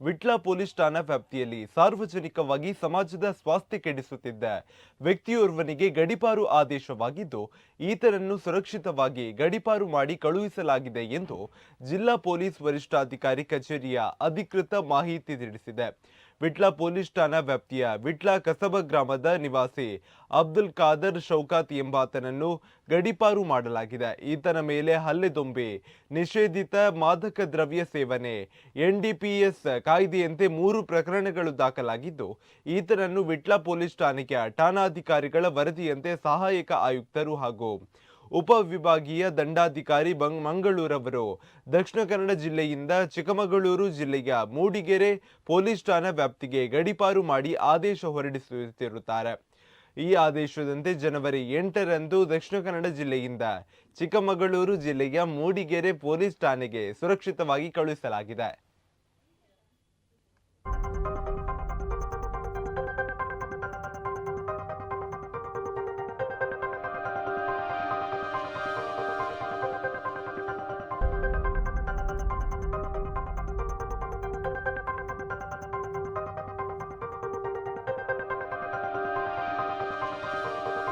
Vitla police ಠಾಣಾ ವ್ಯಾಪ್ತಿಯಲ್ಲಿ ಸಾರ್ವಜನಿಕವಾಗಿ ಸಮಾಜದ ಸ್ವಾಸ್ಥ್ಯ ಕೆಡಿಸುತ್ತಿದ್ದ ವ್ಯಕ್ತಿಯೋರ್ವನಿಗೆ ಗಡಿಪಾರು ಆದೇಶವಾಗಿದ್ದು, ಈತನನ್ನು ಸುರಕ್ಷಿತವಾಗಿ ಗಡಿಪಾರು ಮಾಡಿ ಕಳುಹಿಸಲಾಗಿದೆ ಎಂದು ಜಿಲ್ಲಾ ಪೊಲೀಸ್ ವರಿಷ್ಠಾಧಿಕಾರಿ ಕಚೇರಿಯ ಅಧಿಕೃತ ಮಾಹಿತಿ ತಿಳಿಸಿದೆ. ವಿಟ್ಲ ಪೊಲೀಸ್ ಠಾಣಾ ವ್ಯಾಪ್ತಿಯ ವಿಟ್ಲ ಕಸಬ ಗ್ರಾಮದ ನಿವಾಸಿ ಅಬ್ದುಲ್ ಖಾದರ್ ಶೌಕಾತ್ ಎಂಬಾತನನ್ನು ಗಡಿಪಾರು ಮಾಡಲಾಗಿದೆ. ಈತನ ಮೇಲೆ ಹಲ್ಲೆದೊಂಬಿ ನಿಷೇಧಿತ ಮಾದಕ ದ್ರವ್ಯ ಸೇವನೆ, ಎನ್ಡಿಪಿಎಸ್ ಕಾಯ್ದೆಯಂತೆ ಮೂರು ಪ್ರಕರಣಗಳು ದಾಖಲಾಗಿದ್ದು, ಈತನನ್ನು ವಿಟ್ಲ ಪೊಲೀಸ್ ಠಾಣೆಯ ಠಾಣಾಧಿಕಾರಿಗಳ ವರದಿಯಂತೆ ಸಹಾಯಕ ಆಯುಕ್ತರು ಹಾಗೂ ಉಪವಿಭಾಗೀಯ ದಂಡಾಧಿಕಾರಿ ಬಂಗ್ ಮಂಗಳೂರವರು. ದಕ್ಷಿಣ ಕನ್ನಡ ಜಿಲ್ಲೆಯಿಂದ ಚಿಕ್ಕಮಗಳೂರು ಜಿಲ್ಲೆಯ ಮೂಡಿಗೆರೆ ಪೊಲೀಸ್ ಠಾಣಾ ವ್ಯಾಪ್ತಿಗೆ ಗಡಿಪಾರು ಮಾಡಿ ಆದೇಶ ಹೊರಡಿಸುತ್ತಿರುತ್ತಾರೆ. ಈ ಆದೇಶದಂತೆ ಜನವರಿ ಎಂಟರಂದು ದಕ್ಷಿಣ ಕನ್ನಡ ಜಿಲ್ಲೆಯಿಂದ ಚಿಕ್ಕಮಗಳೂರು ಜಿಲ್ಲೆಯ ಮೂಡಿಗೆರೆ ಪೊಲೀಸ್ ಠಾಣೆಗೆ ಸುರಕ್ಷಿತವಾಗಿ ಕಳುಹಿಸಲಾಗಿದೆ.